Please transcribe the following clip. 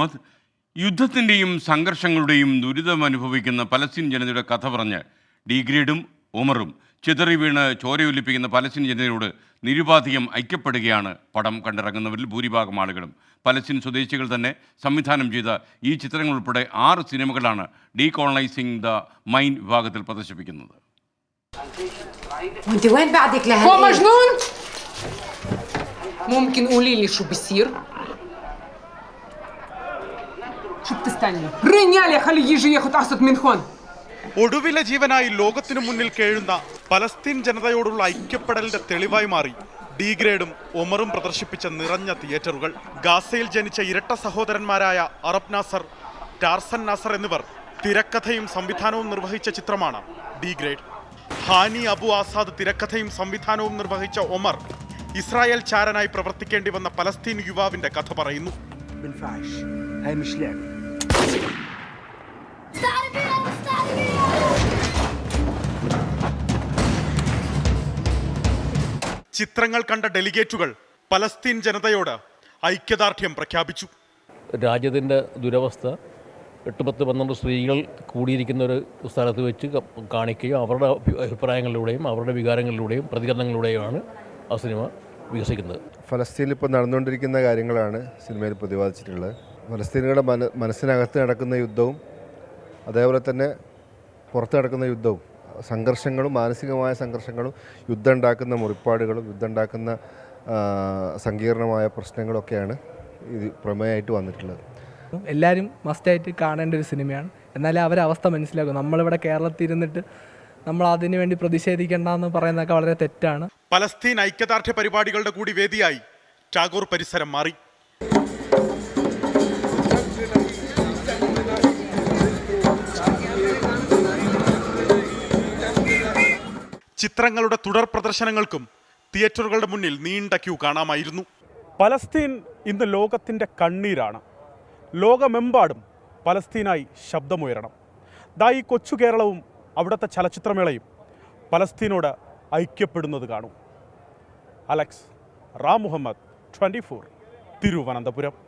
മത് യുദ്ധത്തിൻ്റെയും സംഘർഷങ്ങളുടെയും ദുരിതം അനുഭവിക്കുന്ന പലസ്തീൻ ജനതയുടെ കഥ പറഞ്ഞ് ഡീഗ്രേഡും ഉമറും ചിതറി വീണ് ചോരയൊലിപ്പിക്കുന്ന പലസ്തീൻ ജനതയോട് നിരുപാധികം ഐക്യപ്പെടുകയാണ് പടം കണ്ടിറങ്ങുന്നവരിൽ ഭൂരിഭാഗം ആളുകളും പലസ്തീൻ സ്വദേശികൾ തന്നെ സംവിധാനം ചെയ്ത ഈ ചിത്രങ്ങൾ ഉൾപ്പെടെ ആറ് സിനിമകളാണ് ഡീകോളനൈസിംഗ് ദ മൈൻ വിഭാഗത്തിൽ പ്രദർശിപ്പിക്കുന്നത് وانت وين بعدك هو لهالليل؟ مجنون؟ ممكن قولي لي شو بصير؟ щоб ти стані. ഒടുവിലെ ജീവനായി ലോകത്തിനു മുന്നിൽ കേഴുന്ന പലസ്തീൻ ജനതയോടുള്ള ഐക്യപ്പെടലിന്റെ തെളിവായി മാറി. ഡി ഗ്രേഡും ഒമറും പ്രദർശിപ്പിച്ച നിറഞ്ഞ തിയേറ്ററുകൾ ഗാസയിൽ ജനിച്ച ഇരട്ട സഹോദരന്മാരായ അറബ് നാസർ ടാർസൻ നാസർ എന്നിവർ തിരക്കഥയും സംവിധാനവും നിർവഹിച്ച ചിത്രമാണ് D grade. Hany Abu Assad തിരക്കഥയും സംവിധാനവും നിർവഹിച്ച ഒമർ ഇസ്രായേൽ ചാരനായി പ്രവർത്തിക്കേണ്ടി വന്ന പലസ്തീൻ യുവാവിന്റെ കഥ പറയുന്നു. ചിത്രങ്ങൾ കണ്ട ഡെലിഗേറ്റുകൾ പലസ്തീൻ ജനതയോട് ഐക്യദാർഢ്യം പ്രഖ്യാപിച്ചു. രാജ്യത്തിന്റെ ദുരവസ്ഥ എട്ട് പത്ത് പന്ത്രണ്ട് സ്ത്രീകൾ കൂടിയിരിക്കുന്ന ഒരു സ്ഥലത്ത് വെച്ച് കാണിക്കുകയും അവരുടെ അഭിപ്രായങ്ങളിലൂടെയും അവരുടെ വികാരങ്ങളിലൂടെയും പ്രതികരണങ്ങളിലൂടെയുമാണ് ആ സിനിമ വികസിക്കുന്നത്. ഫലസ്തീനിൽ ഇപ്പോൾ നടന്നുകൊണ്ടിരിക്കുന്ന കാര്യങ്ങളാണ് സിനിമയിൽ പ്രതിപാദിച്ചിട്ടുള്ളത്. ഫലസ്തീനുകളുടെ മന മനസ്സിനകത്ത് നടക്കുന്ന യുദ്ധവും അതേപോലെ തന്നെ പുറത്ത് നടക്കുന്ന യുദ്ധവും സംഘർഷങ്ങളും മാനസികമായ സംഘർഷങ്ങളും യുദ്ധം ഉണ്ടാക്കുന്ന മുറിപ്പാടുകളും യുദ്ധം ഉണ്ടാക്കുന്ന സങ്കീർണമായ പ്രശ്നങ്ങളൊക്കെയാണ് ഇത് പ്രമേയമായിട്ട് വന്നിട്ടുള്ളത്. എല്ലാവരും മസ്റ്റായിട്ട് കാണേണ്ട ഒരു സിനിമയാണ്. എന്നാലേ അവരെ അവസ്ഥ മനസ്സിലാക്കും. നമ്മളിവിടെ കേരളത്തിൽ ഇരുന്നിട്ട് നമ്മൾ അതിനു വേണ്ടി പ്രതിഷേധിക്കേണ്ടെന്ന് പറയുന്നതൊക്കെ വളരെ തെറ്റാണ്. പലസ്തീൻ ഐക്യദാർഢ്യ പരിപാടികളുടെ കൂടി വേദിയായി ടാഗോർ പരിസരം മാറി. ചിത്രങ്ങളുടെ തുടർ പ്രദർശനങ്ങൾക്കും തിയേറ്ററുകളുടെ മുന്നിൽ നീണ്ട ക്യൂ കാണാമായിരുന്നു. പലസ്തീൻ ഇന്ന് ലോകത്തിന്റെ കണ്ണീരാണ്. ലോകമെമ്പാടും പലസ്തീനായി ശബ്ദമുയരണം. ദാ ഈ കൊച്ചു കേരളവും അവിടുത്തെ ചലച്ചിത്രമേളയും പലസ്തീനോട് ഐക്യപ്പെടുന്നത് കാണും. Alex Ram Muhammad twenty four Thiruvananthapuram.